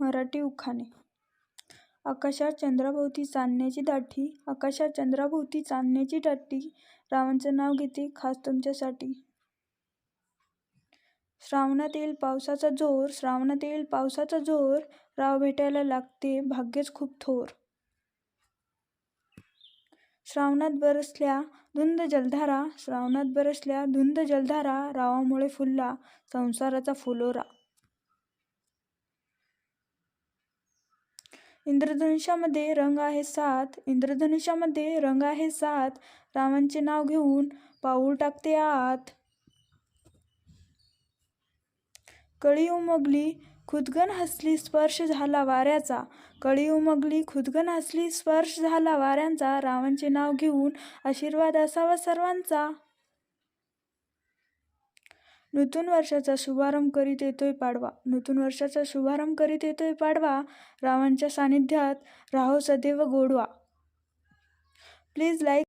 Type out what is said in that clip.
मराठी उखाणे. आकाशात चंद्राभोवती चांदण्याची दाटी आकाशात चंद्राभोवती चांदण्याची दाटी रावांचं नाव घेते खास तुमच्यासाठी. श्रावणात येईल पावसाचा जोर श्रावणात येईल पावसाचा जोर राव भेटायला लागते भाग्यच खूप थोर. श्रावणात बरसल्या धुंद जलधारा श्रावणात बरसल्या धुंद जलधारा रावामुळे फुलला संसाराचा फुलोरा. इंद्रधनुष्यामध्ये रंग आहे सात. इंद्रधनुष्यामध्ये रंग आहे सात. रामांचे नाव घेऊन पाऊल टाकते आत. कळी उमगली खुदगन हसली स्पर्श झाला वाऱ्याचा. कळी उमगली खुदगन हसली स्पर्श झाला वाऱ्यांचा. रावांचे नाव घेऊन आशीर्वाद असावा सर्वांचा. नूतन वर्षाचा शुभारंभ करीत येतोय पाडवा. नूतन वर्षाचा शुभारंभ करीत येतोय पाडवा रावांच्या सानिध्यात राहो सदैव गोडवा. Please like